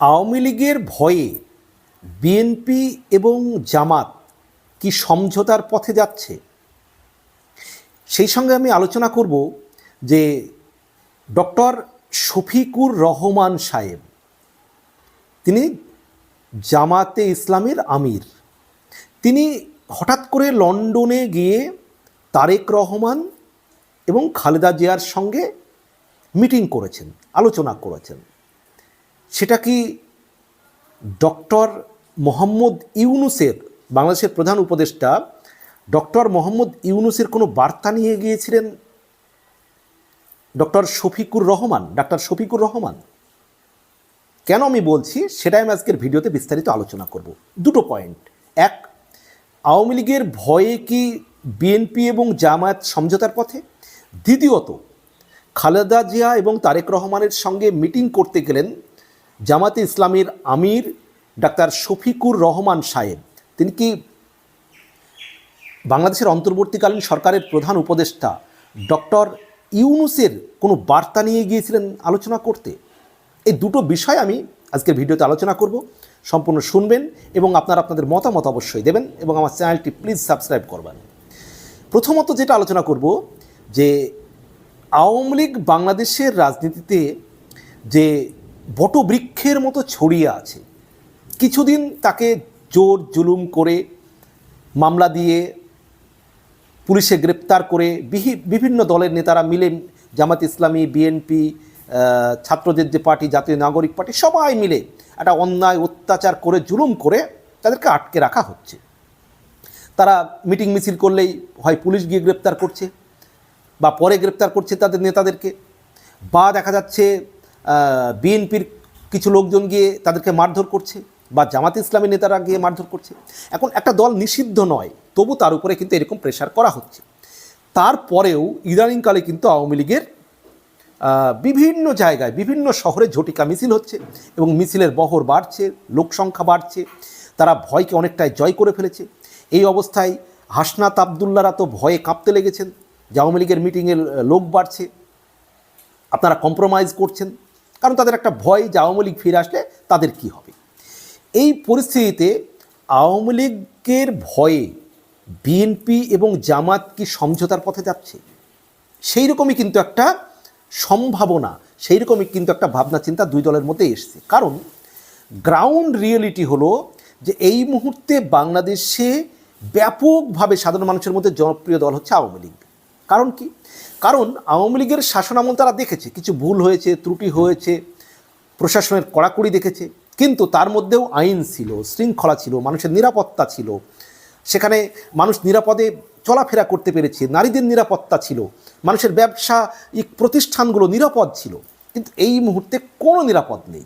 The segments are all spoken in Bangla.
আওয়ামী লীগের ভয়ে বিএনপি এবং জামাত কি সমঝোতার পথে যাচ্ছে? সেই সঙ্গে আমি আলোচনা করব যে ডক্টর শফিকুর রহমান সাহেব, তিনি জামাতে ইসলামের আমির। তিনি হঠাৎ করে লন্ডনে গিয়ে তারেক রহমান এবং খালেদা জিয়ার সঙ্গে মিটিং করেছেন, আলোচনা করেছেন। সেটা কি ডক্টর মোহাম্মদ ইউনুসের, বাংলাদেশের প্রধান উপদেষ্টা ডক্টর মোহাম্মদ ইউনুসের কোনো বার্তা নিয়ে গিয়েছিলেন ডক্টর শফিকুর রহমান, ডাক্তার শফিকুর রহমান? কেন আমি বলছি? সেটাই আমি আজকের ভিডিওতে বিস্তারিত আলোচনা করব। দুটো পয়েন্ট। এক, আওয়ামী লীগের ভয়ে কি বিএনপি এবং জামায়াত সমঝোতার পথে? দ্বিতীয়ত, খালেদা জিয়া এবং তারেক রহমানের সঙ্গে মিটিং করতে গেলেন জামাতে ইসলামের আমির ডাক্তার শফিকুর রহমান সাহেব। তিনি কি বাংলাদেশের অন্তর্বর্তীকালীন সরকারের প্রধান উপদেষ্টা ডক্টর ইউনুসের কোনো বার্তা নিয়ে গিয়েছিলেন আলোচনা করতে? এই দুটো বিষয় আমি আজকের ভিডিওতে আলোচনা করব। সম্পূর্ণ শুনবেন এবং আপনারা আপনাদের মতামত অবশ্যই দেবেন এবং আমার চ্যানেলটি প্লিজ সাবস্ক্রাইব করবেন। প্রথমত যেটা আলোচনা করব যে আওয়ামী লীগ বাংলাদেশের রাজনীতিতে যে বটবৃক্ষের মতো ছড়িয়ে আছে। কিছুদিন তাকে জোর জুলুম করে, মামলা দিয়ে, পুলিশে গ্রেপ্তার করে বিভিন্ন দলের নেতারা মিলে জামাত ইসলামী, বিএনপি ছাত্রদের যে পার্টি, জাতীয় নাগরিক পার্টি, সবাই মিলে একটা অন্যায় অত্যাচার করে, জুলুম করে তাদেরকে আটকে রাখা হচ্ছে। তারা মিটিং মিছিল করলেই হয় পুলিশ গিয়ে গ্রেপ্তার করছে বা পরে গ্রেপ্তার করছে তাদের নেতাদেরকে। বা দেখা যাচ্ছে বিএনপির কিছু লোকজন গিয়ে তাদেরকে মারধর করছে বা জামাত ইসলামী নেতারা গিয়ে মারধর করছে। এখন একটা দল নিষিদ্ধ নয়, তবু তার উপরে কিন্তু এরকম প্রেশার করা হচ্ছে। তারপরেও ইদানিংকালে কিন্তু আওয়ামী লীগের বিভিন্ন জায়গায়, বিভিন্ন শহরে ঝটিকা মিছিল হচ্ছে এবং মিছিলের বহর বাড়ছে, লোক সংখ্যা বাড়ছে, তারা ভয়কে অনেকটাই জয় করে ফেলেছে। এই অবস্থায় হাসনাত আবদুল্লারা তো ভয়ে কাঁপতে লেগেছেন যে আওয়ামী লীগের মিটিংয়ের লোক বাড়ছে। আপনারা কম্প্রোমাইজ করছেন। কারণ তাদের একটা ভয় যে আওয়ামী লীগ ফিরে আসলে তাদের কি হবে? এই পরিস্থিতিতে আওয়ামী লীগের ভয়ে বিএনপি এবং জামাত কি সমঝোতার পথে যাচ্ছে? সেই রকমই কিন্তু একটা সম্ভাবনা সেই রকমই কিন্তু একটা ভাবনা, চিন্তা দুই দলের মধ্যে এসছে। কারণ গ্রাউন্ড রিয়েলিটি হলো যে এই মুহূর্তে বাংলাদেশে ব্যাপকভাবে সাধারণ মানুষের মধ্যে জনপ্রিয় দল হচ্ছে আওয়ামী লীগ। কারণ কি? কারণ আওয়ামী লীগের শাসনামল তারা দেখেছে, কিছু ভুল হয়েছে, ত্রুটি হয়েছে, প্রশাসনের কড়াকড়ি দেখেছে, কিন্তু তার মধ্যেও আইন ছিল, শৃঙ্খলা ছিল, মানুষের নিরাপত্তা ছিল। সেখানে মানুষ নিরাপদে চলাফেরা করতে পেরেছে, নারীদের নিরাপত্তা ছিল, মানুষের ব্যবসায়িক প্রতিষ্ঠানগুলো নিরাপদ ছিল, কিন্তু এই মুহূর্তে কোনো নিরাপদ নেই।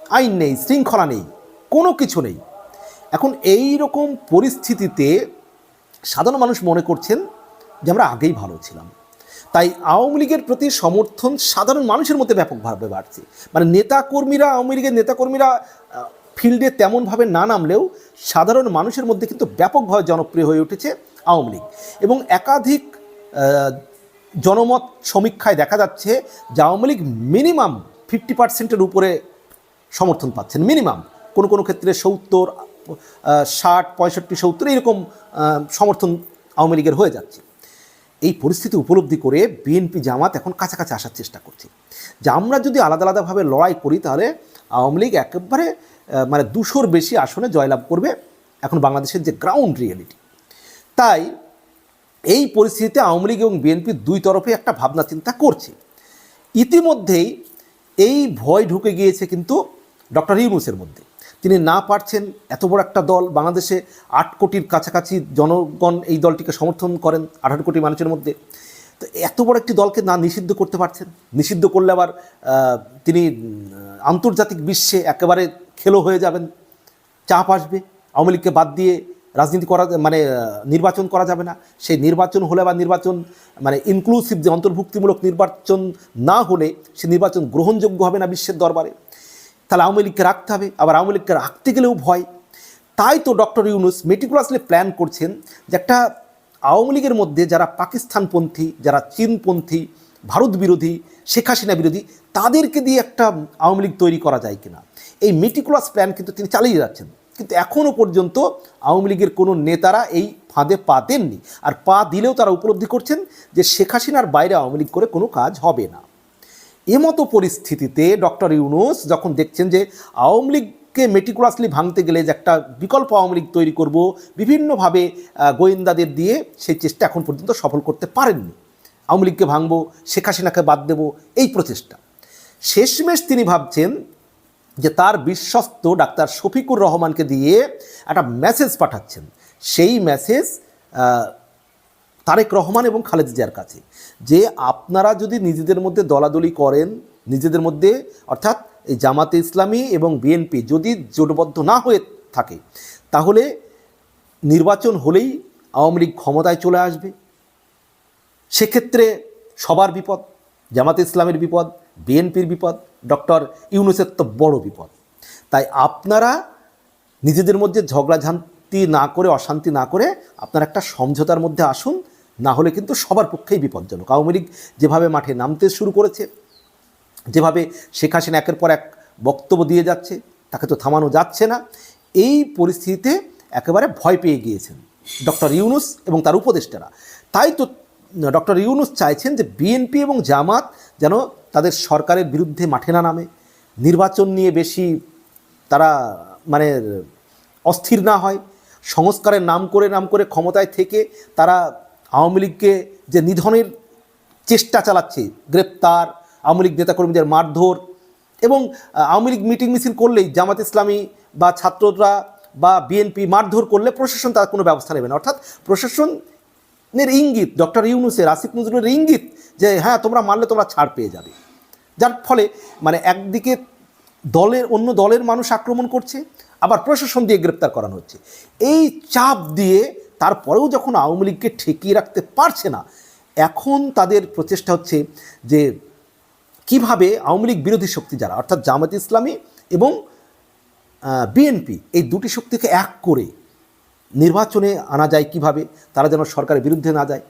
আইন নেই, শৃঙ্খলা নেই, কোনো কিছু নেই। এখন এই রকম পরিস্থিতিতে সাধারণ মানুষ মনে করছেন যে আমরা আগেই ভালো ছিলাম। তাই আওয়ামী লীগের প্রতি সমর্থন সাধারণ মানুষের মধ্যে ব্যাপকভাবে বাড়ছে। মানে নেতাকর্মীরা, আওয়ামী লীগের নেতাকর্মীরা ফিল্ডে তেমনভাবে না নামলেও সাধারণ মানুষের মধ্যে কিন্তু ব্যাপকভাবে জনপ্রিয় হয়ে উঠেছে আওয়ামী লীগ। এবং একাধিক জনমত সমীক্ষায় দেখা যাচ্ছে যে আওয়ামী লীগ মিনিমাম ফিফটি পার্সেন্টের উপরে সমর্থন পাচ্ছেন। মিনিমাম। কোনো কোনো ক্ষেত্রে সত্তর ষাট, পঁয়ষট্টি, সত্তর, এরকম সমর্থন আওয়ামী লীগের হয়ে যাচ্ছে। এই পরিস্থিতি উপলব্ধি করে বিএনপি জামাত এখন কাছাকাছি আসার চেষ্টা করছে। যে আমরা যদি আলাদা আলাদাভাবে লড়াই করি, তাহলে আওয়ামী লীগ একেবারে মানে দুশোর বেশি আসনে জয়লাভ করবে এখন বাংলাদেশের যে গ্রাউন্ড রিয়েলিটি তাই এই পরিস্থিতিতে আওয়ামী লীগ এবং বিএনপি দুই তরফে একটা ভাবনা চিন্তা করছে। ইতিমধ্যেই এই ভয় ঢুকে গিয়েছে কিন্তু ডক্টর ইউনুসের মধ্যে। তিনি না পারছেন এত বড় একটা দল। বাংলাদেশে আট কোটির কাছাকাছি জনগণ এই দলটিকে সমর্থন করেন আঠারো কোটি মানুষের মধ্যে। তো এত বড় একটি দলকে না নিষিদ্ধ করতে পারছেন। নিষিদ্ধ করলে আবার তিনি আন্তর্জাতিক বিশ্বে একেবারে খেলো হয়ে যাবেন। চাপ আসবে। আওয়ামী লীগকে বাদ দিয়ে রাজনীতি করা মানে নির্বাচন করা যাবে না। সেই নির্বাচন হলে বা নির্বাচন মানে ইনক্লুসিভ যে অন্তর্ভুক্তিমূলক নির্বাচন না হলে সে নির্বাচন গ্রহণযোগ্য হবে না বিশ্বের দরবারে। তাহলে আওয়ামী লীগকে রাখতে হবে, আবার আওয়ামী লীগকে রাখতে গেলেও ভয়। তাই তো ডক্টর ইউনুস মেটিকুলাসলি প্ল্যান করছেন যে একটা আওয়ামী লীগের মধ্যে যারা পাকিস্তানপন্থী, যারা চীনপন্থী, ভারত বিরোধী, শেখ হাসিনা বিরোধী, তাদেরকে দিয়ে একটা আওয়ামী লীগ তৈরি করা যায় কিনা? এই মেটিকুলাস প্ল্যান কিন্তু তিনি চালিয়ে যাচ্ছেন। কিন্তু এখনও পর্যন্ত আওয়ামী লীগের কোনো নেতারা এই ফাঁদে পা দেননি। আর পা দিলেও তারা উপলব্ধি করছেন যে শেখ হাসিনার বাইরে আওয়ামী লীগ করে কোনো কাজ হবে না। এমতো পরিস্থিতিতে ডক্টর ইউনুস যখন দেখছেন যে আওয়ামী লীগকে মেটিকুলাসলি ভাঙতে গেলে যে একটা বিকল্প আওয়ামী লীগ তৈরি করব, বিভিন্নভাবে গোয়েন্দাদের দিয়ে সেই চেষ্টা এখন পর্যন্ত সফল করতে পারেননি। আওয়ামী লীগকে ভাঙবো, শেখ হাসিনাকে বাদ দেব, এই প্রচেষ্টা। শেষমেশ তিনি ভাবছেন যে তার বিশ্বস্ত ডাক্তার শফিকুর রহমানকে দিয়ে একটা মেসেজ পাঠাচ্ছেন। সেই মেসেজ তারেক রহমান এবং খালেদ জিয়ার কাছে। যে আপনারা যদি নিজেদের মধ্যে দলাদলি করেন, নিজেদের মধ্যে অর্থাৎ এই জামাতে ইসলামী এবং বিএনপি যদি জোটবদ্ধ না হয়ে থাকে, তাহলে নির্বাচন হলেই আওয়ামী লীগ ক্ষমতায় চলে আসবে। সেক্ষেত্রে সবার বিপদ, জামাতে ইসলামের বিপদ, বিএনপির বিপদ, ডক্টর ইউনুসের তো বড় বিপদ। তাই আপনারা নিজেদের মধ্যে ঝগড়াঝান্তি না করে, অশান্তি না করে আপনারা একটা সমঝোতার মধ্যে আসুন না হলে কিন্তু সবার পক্ষেই বিপজ্জনক। আওয়ামী লীগ যেভাবে মাঠে নামতে শুরু করেছে, যেভাবে শেখ হাসিনা একের পর এক বক্তব্য দিয়ে যাচ্ছে, তাকে তো থামানো যাচ্ছে না, এই পরিস্থিতিতে একেবারে ভয় পেয়ে গিয়েছেন ডক্টর ইউনুস এবং তার উপদেষ্টারা। তাই তো ডক্টর ইউনুস চাইছেন যে বিএনপি এবং জামাত যেন তাদের সরকারের বিরুদ্ধে মাঠে না নামে, নির্বাচন নিয়ে বেশি তারা মানে অস্থির না হয়, সংস্কারের নাম করে নাম করে ক্ষমতায় থেকে তারা আওয়ামী লীগকে যে নিধনের চেষ্টা চালাচ্ছে, গ্রেপ্তার, আওয়ামী লীগ নেতাকর্মীদের মারধর এবং আওয়ামী লীগ মিটিং মিছিল করলেই জামাত ইসলামী বা ছাত্ররা বা বিএনপি মারধর করলে প্রশাসন তার কোনো ব্যবস্থা নেবে না। অর্থাৎ প্রশাসনের ইঙ্গিত, ডক্টর ইউনুসের, আসিফ নজরুলের ইঙ্গিত যে হ্যাঁ তোমরা মারলে তোমরা ছাড় পেয়ে যাবে। যার ফলে মানে একদিকে দলের, অন্য দলের মানুষ আক্রমণ করছে, আবার প্রশাসন দিয়ে গ্রেপ্তার করানো হচ্ছে। এই চাপ দিয়ে তারপরেও যখন আওয়ামী লীগকে ঠেকিয়ে রাখতে পারছে না, এখন তাদের প্রচেষ্টা হচ্ছে যে কীভাবে আওয়ামী লীগ বিরোধী শক্তি যারা, অর্থাৎ জামাত ইসলামী এবং বিএনপি, এই দুটি শক্তিকে এক করে নির্বাচনে আনা যায় কীভাবে, তারা যেন সরকারের বিরুদ্ধে না যায়।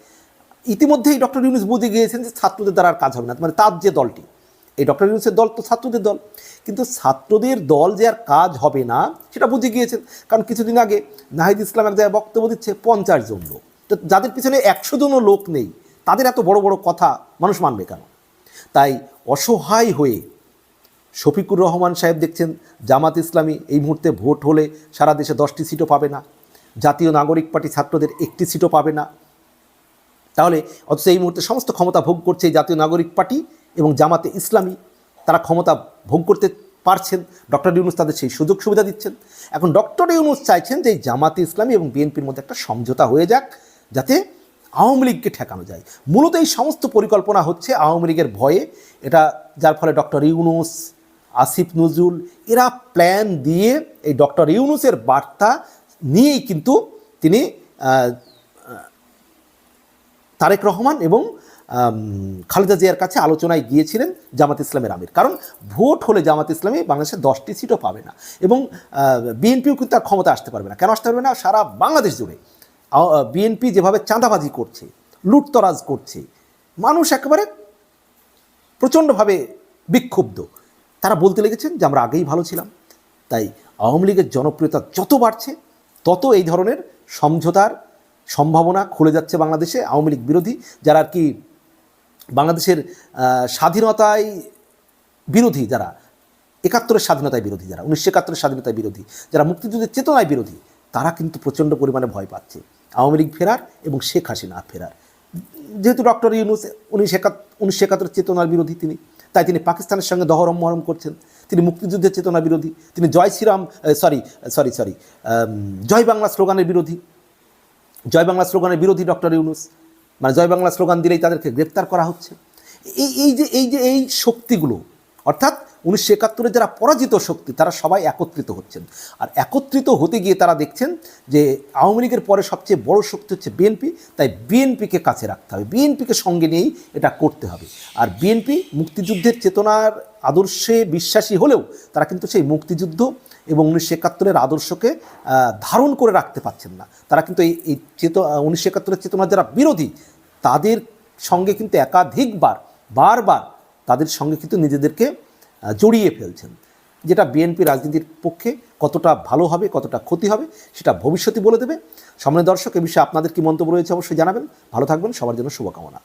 ইতিমধ্যেই ডক্টর ইউনুস বুঝে গিয়েছেন যে ছাত্রদের দ্বারা আর কাজ হবে না মানে তার যে দলটি এই ডক্টর ইউনুসের দল, তো ছাত্রদের দল। কিন্তু ছাত্রদের দল যে আর কাজ হবে না, সেটা বুঝে গিয়েছেন। কারণ কিছুদিন আগে নাহিদ ইসলাম এক জায়গায় বক্তব্য দিচ্ছে, পঞ্চাশ জন লোক। তো যাদের পিছনে একশো জনও লোক নেই, তাদের এত বড় বড় কথা মানুষ মানবে কেন? তাই অসহায় হয়ে শফিকুর রহমান সাহেব দেখছেন, জামাত ইসলামী এই মুহূর্তে ভোট হলে সারা দেশে দশটি সিটও পাবে না। জাতীয় নাগরিক পার্টি ছাত্রদের একটি সিটও পাবে না। তাহলে অথচ এই মুহূর্তে সমস্ত ক্ষমতা ভোগ করছে এই জাতীয় নাগরিক পার্টি। এবং জামাতে ইসলামী তারা ক্ষমতা ভোগ করতে পারছেন। ডক্টর ইউনুস তাদের সেই সুযোগ সুবিধা দিচ্ছেন। এখন ডক্টর ইউনুস চাইছেন যে জামাতে ইসলামী এবং বিএনপির মধ্যে একটা সমঝোতা হয়ে যাক, যাতে আওয়ামী লীগকে ঠেকানো যায়। মূলত এই সমস্ত পরিকল্পনা হচ্ছে আওয়ামী লীগের ভয়ে। এটা যার ফলে ডক্টর ইউনুস, আসিফ নজরুল, এরা প্ল্যান দিয়ে এই ডক্টর ইউনুসের বার্তা নিয়েই কিন্তু তিনি তারেক রহমান এবং খালেদা জিয়ার কাছে আলোচনায় গিয়েছিলেন জামাত ইসলামের আমির। কারণ ভোট হলে জামাত ইসলামী বাংলাদেশে দশটি সিটও পাবে না। এবং বিএনপিও কিন্তু তার ক্ষমতা আসতে পারবে না। কেন আসতে পারবে না? সারা বাংলাদেশ জুড়ে। বিএনপি যেভাবে চাঁদাবাজি করছে, লুটতরাজ করছে, মানুষ একেবারে প্রচণ্ডভাবে বিক্ষুব্ধ। তারা বলতে লেগেছেন যে, আমরা আগেই ভালো ছিলাম। তাই আওয়ামী লীগের জনপ্রিয়তা যত বাড়ছে, তত এই ধরনের সমঝোতার সম্ভাবনা খুলে যাচ্ছে বাংলাদেশে আওয়ামী লীগ বিরোধী। যারা আর কি বাংলাদেশের স্বাধীনতায় বিরোধী যারা, একাত্তরের স্বাধীনতায় বিরোধী যারা, উনিশশো একাত্তরের স্বাধীনতায় বিরোধী, যারা মুক্তিযুদ্ধের চেতনায় বিরোধী, তারা কিন্তু প্রচণ্ড পরিমাণে ভয় পাচ্ছে। আওয়ামী লীগ ফেরার এবং শেখ হাসিনা ফেরার। যেহেতু ডক্টর ইউনুস উনিশ একাত, উনিশশো একাত্তরের চেতনার বিরোধী তিনি, তাই তিনি পাকিস্তানের সঙ্গে দহরম মহরম করছেন। তিনি মুক্তিযুদ্ধের চেতনা বিরোধী, তিনি জয় শ্রীরাম সরি সরি সরি জয় বাংলা স্লোগানের বিরোধী। জয় বাংলা স্লোগানের বিরোধী ডক্টর ইউনুস। মানে জয় বাংলা স্লোগান দিলেই তাদেরকে গ্রেপ্তার করা হচ্ছে। এই এই যে এই যে, এই শক্তিগুলো, অর্থাৎ উনিশশো একাত্তরে যারা পরাজিত শক্তি, তারা সবাই একত্রিত হচ্ছেন। আর একত্রিত হতে গিয়ে তারা দেখছেন যে আওয়ামী লীগের পরে সবচেয়ে বড় শক্তি হচ্ছে বিএনপি, তাই বিএনপিকে কাছে রাখতে হবে। বিএনপিকে সঙ্গে নিয়েই এটা করতে হবে। আর বিএনপি মুক্তিযুদ্ধের চেতনার আদর্শে বিশ্বাসী হলেও তারা কিন্তু সেই মুক্তিযুদ্ধ এবং উনিশশো একাত্তরের আদর্শকে ধারণ করে রাখতে পারছেন না। তারা কিন্তু এই এই চেত উনিশশো একাত্তরের চেতনার যারা বিরোধী, তাদের সঙ্গে কিন্তু একাধিকবার, বারবার তাদের সঙ্গে কিন্তু নিজেদেরকে জড়িয়ে ফেলছেন। যেটা বিএনপি রাজনীতির পক্ষে কতটা ভালো হবে, কতটা ক্ষতি হবে, সেটা ভবিষ্যতে বলে দেবে। সামনে দর্শক, এ বিষয়ে আপনাদের কি মন্তব্য রয়েছে অবশ্যই জানাবেন। ভালো থাকবেন, সবার জন্য শুভকামনা।